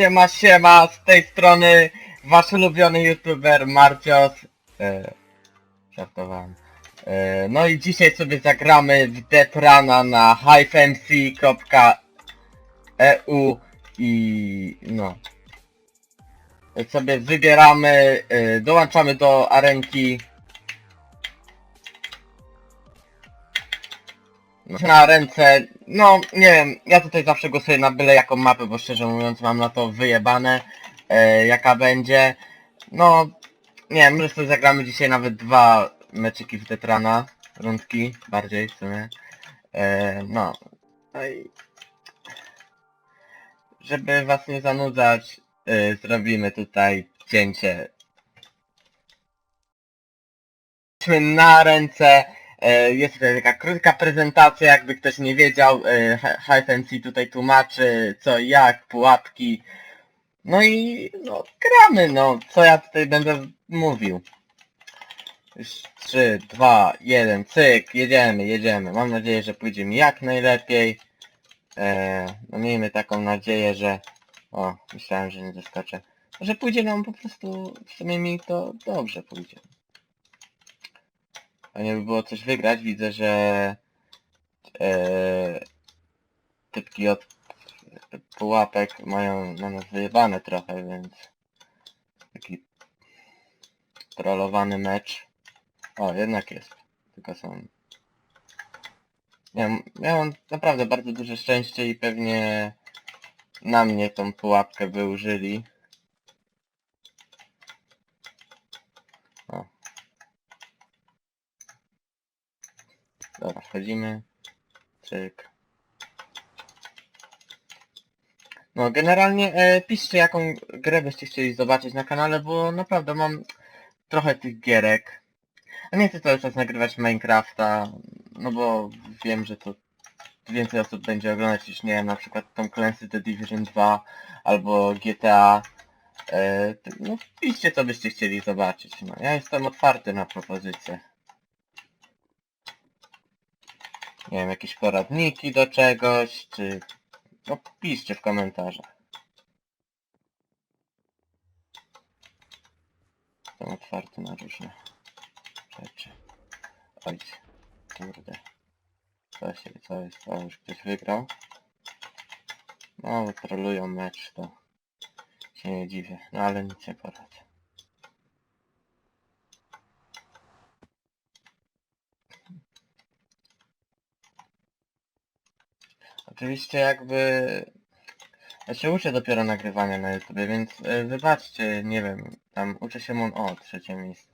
Siema, siema, z tej strony wasz ulubiony youtuber Marcios. E, żartowałem. E, no i dzisiaj sobie zagramy w Detrana na hivemc.eu i no. Sobie wybieramy, e, dołączamy do arenki. Na ręce, no nie wiem, ja tutaj zawsze głosuję na byle jaką mapę, bo szczerze mówiąc mam na to wyjebane, e, jaka będzie. No, nie wiem, sobie zagramy dzisiaj nawet dwa meczyki w Detrana, rundki, bardziej w sumie. E, no, no i żeby was nie zanudzać, e, zrobimy tutaj cięcie. Jesteśmy na ręce, Jest tutaj taka krótka prezentacja, jakby ktoś nie wiedział, e, HFNC tutaj tłumaczy co i jak, pułapki. No i no gramy, no co ja tutaj będę mówił. Już 3, 2, 1, cyk, jedziemy, jedziemy. Mam nadzieję, że pójdzie mi jak najlepiej. E, no miejmy taką nadzieję, że... O, myślałem, że nie zaskoczę. Że pójdzie nam po prostu, w sumie mi to dobrze pójdzie. Fajnie by było coś wygrać. Widzę, że e, typki od pułapek mają na nas wyjebane trochę, więc taki trollowany mecz. O, jednak jest. Tylko są... Miałem naprawdę bardzo duże szczęście i pewnie na mnie tą pułapkę by użyli. O, Dobra, wchodzimy. Cyk. No, generalnie e, piszcie jaką grę byście chcieli zobaczyć na kanale, bo naprawdę mam trochę tych gierek. A nie chcę cały czas nagrywać Minecrafta, no bo wiem, że to więcej osób będzie oglądać niż, nie wiem, na przykład Tom Clancy The Division 2 albo GTA. E, no, piszcie co byście chcieli zobaczyć. No, ja jestem otwarty na propozycje. Nie wiem, jakieś poradniki do czegoś, czy... No piszcie w komentarzach. Jestem otwarty na różne rzeczy. Oj, kurde. Co się, co jest? O, już ktoś wygrał. No, wytrolują mecz, to się nie dziwię. No, ale nic nie poradzę. Oczywiście jakby... Ja się uczę dopiero nagrywania na YouTube, więc e, wybaczcie, nie wiem, tam uczę się mon... O, trzecie miejsce.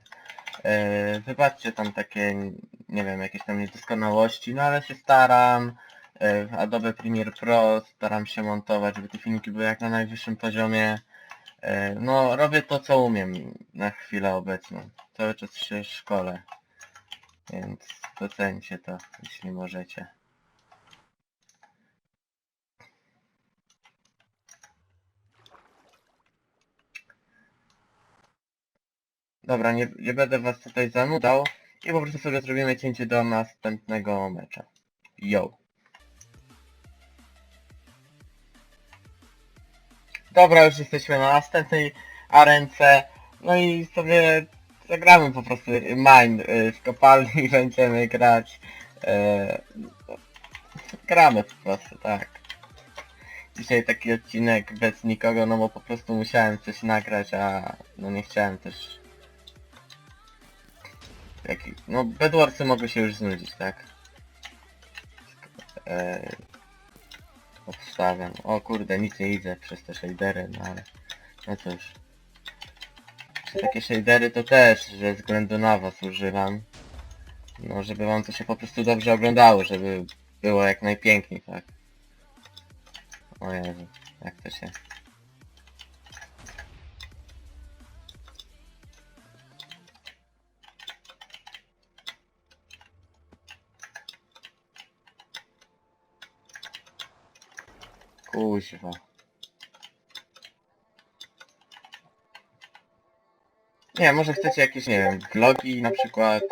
E, wybaczcie tam takie, nie wiem, jakieś tam niedoskonałości, no ale się staram. E, w Adobe Premiere Pro staram się montować, żeby te filmiki były jak na najwyższym poziomie. E, no, robię to co umiem na chwilę obecną. Cały czas się szkole. Więc docencie to, jeśli możecie. Dobra, nie, nie będę was tutaj zanudzał i po prostu sobie zrobimy cięcie do następnego mecza. Yo. Dobra, już jesteśmy na następnej arence. No i sobie zagramy po prostu mine y, w kopalni i będziemy grać. e, gramy po prostu, tak. Dzisiaj taki odcinek bez nikogo, no bo po prostu musiałem coś nagrać, a no nie chciałem też No, Bedwarsy mogły się już znudzić, tak? Eee... Obstawiam. O kurde, nic nie widzę przez te shadery, no ale... No cóż. Takie shadery to też, ze względu na was używam. No, żeby wam to się po prostu dobrze oglądało, żeby było jak najpiękniej, tak? O Jezu, jak to się... Kuźwa. Nie, może chcecie jakieś, nie wiem, vlogi na przykład,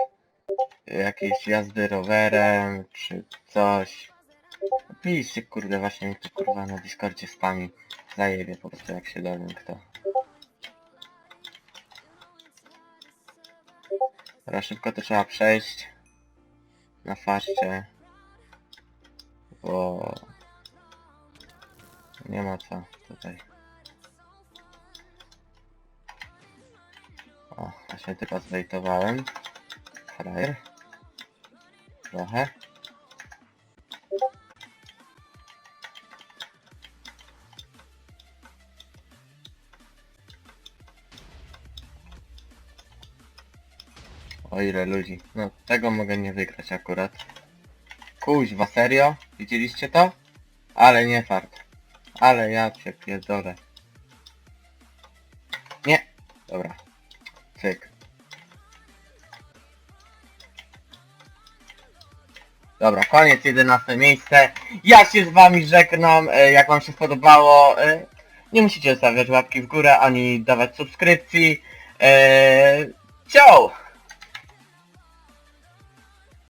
jakieś jazdy rowerem, czy coś. Piszcie kurde, właśnie mi tu kurwa na Discordzie spami. Zajebie po prostu jak się dowiem kto. Dobra, szybko to trzeba przejść. Na faszcie. Bo... Nie ma co tutaj. O, właśnie tylko zwejtowałem. Frajer. Trochę. O ile ludzi. No, tego mogę nie wygrać akurat. Kuźwa, serio? Widzieliście to? Ale nie fart. Ale ja cię pierdolę. Nie. Dobra. Cyk. Dobra, koniec, 11 miejsce. Ja się z wami żegnam. E, Jak wam się spodobało, e, nie musicie zostawiać łapki w górę, ani dawać subskrypcji. E, Ciao!